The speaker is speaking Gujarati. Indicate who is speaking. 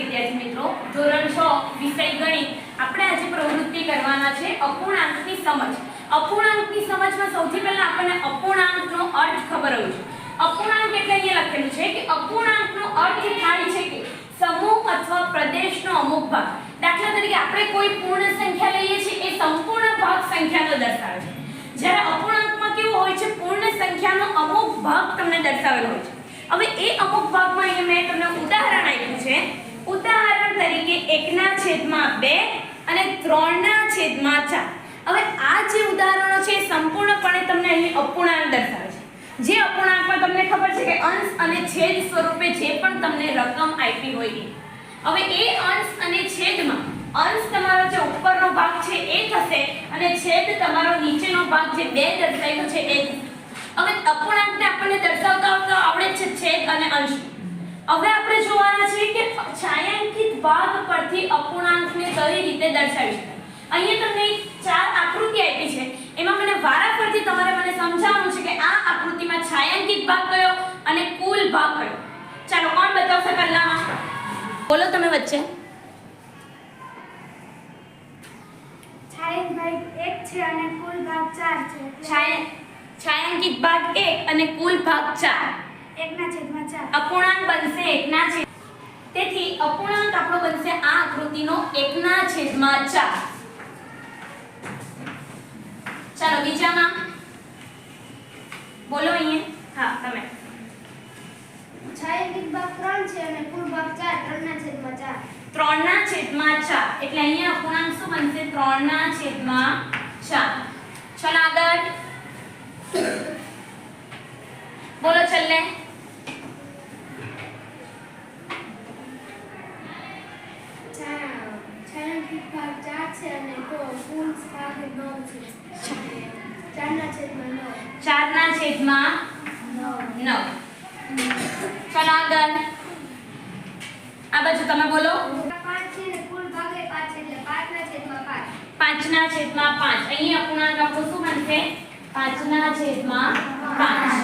Speaker 1: વિદ્યાર્થી મિત્રો, ધોરણ 6 વિષય ગણિત. આપણે આજે પ્રવૃત્તિ કરવાના છે અપૂર્ણાંકની સમજ. અપૂર્ણાંકની સમજમાં સૌથી પહેલા આપણને અપૂર્ણાંકનો અર્થ ખબર હોવી જોઈએ અપૂર્ણાંક એટલે અહીંયા લખેલું છે કે અપૂર્ણાંકનો અર્થ થાય છે કે સમૂહ અથવા પ્રદેશનો અમુક ભાગ. દાખલા તરીકે આપણે કોઈ પૂર્ણ સંખ્યા લઈએ છીએ, એ સંપૂર્ણ ભાગ સંખ્યાનો દર્શાવે છે. જ્યારે અપૂર્ણાંકમાં કેવું હોય છે, પૂર્ણ સંખ્યાનો અમુક ભાગ તમને દર્શાવેલો હોય છે. હવે એ અમુક ભાગમાં અહીંયા મેં તમને ઉદાહરણ આપ્યું છે. તરીકે એકના છેદમાં બે અને ત્રણના છેદમાં ચાર. હવે આ જે ઉદાહરણો છે સંપૂર્ણપણે તમને અહીં અપૂર્ણાંક દર્શાવે છે. જે અપૂર્ણાંકમાં તમને ખબર છે કે અંશ અને છેદ સ્વરૂપે જે પણ તમને રકમ આપી હોય એ. હવે એ અંશ અને છેદમાં અંશ તમારો જે ઉપરનો ભાગ છે એ થશે અને છેદ તમારો નીચેનો ભાગ જે બે દર્શાવ્યો છે એ હવે અપૂર્ણાંકને આપણને દર્શાવતા આવડે છે છેદ અને અંશ. હવે આપણે જોવાના છે ભાગ પરથી અપૂર્ણાંકને કઈ રીતે દર્શાવી શકાય? અહીંયા તમને ચાર આકૃતિ આપી છે. એમાં મને વારાફરતી તમારે મને સમજાવવાનું છે કે આ આકૃતિમાં છાયાંકિત ભાગ કયો અને કુલ ભાગ કયો? ચાલો કોણ બતાવશે પહેલામાં? બોલો તમે વચ્ચે.
Speaker 2: છાયાંકિત ભાગ એક છે અને કુલ ભાગ ચાર છે. એટલે
Speaker 1: છાયા ભાગ 1 અને કુલ ભાગ 4
Speaker 2: એકના છેદમાં ચાર.
Speaker 1: અપૂર્ણાંક બનશે એકના છેદ તેથી અપૂર્ણાંક આપણો બનશે આ આકૃતિનો એકના છેદમાં 4 ચાલો બીજામાં. બોલો અહીંયા. હા તમે.
Speaker 2: છાયકિત ભાગ 3 છે અને કુલ ભાગ ચાર ત્રણના છેદમાં ચાર.
Speaker 1: ત્રણના છેદમાં 4 એટલે અહીંયા અપૂર્ણાંક શું બનશે? ત્રણના છેદમાં 4 ચાલો આગળ. બોલો છેલ્લે
Speaker 2: છાયકિત છે અને કુલ ભાગ નવ છે. ચારના છેદમાં નવ.
Speaker 1: ચારના છેદમાં
Speaker 2: નવ.
Speaker 1: ચાલો આગળ આ બાજુ તમે બોલો.
Speaker 2: પાંચ છે અને કુલ ભાગે પાંચ છે એટલે પાંચના છેદમાં પાંચ.
Speaker 1: પાંચના છેદમાં પાંચ. અહીં અપૂર્ણાંક આપણો શું બનશે? પાંચના છેદમાં પાંચ.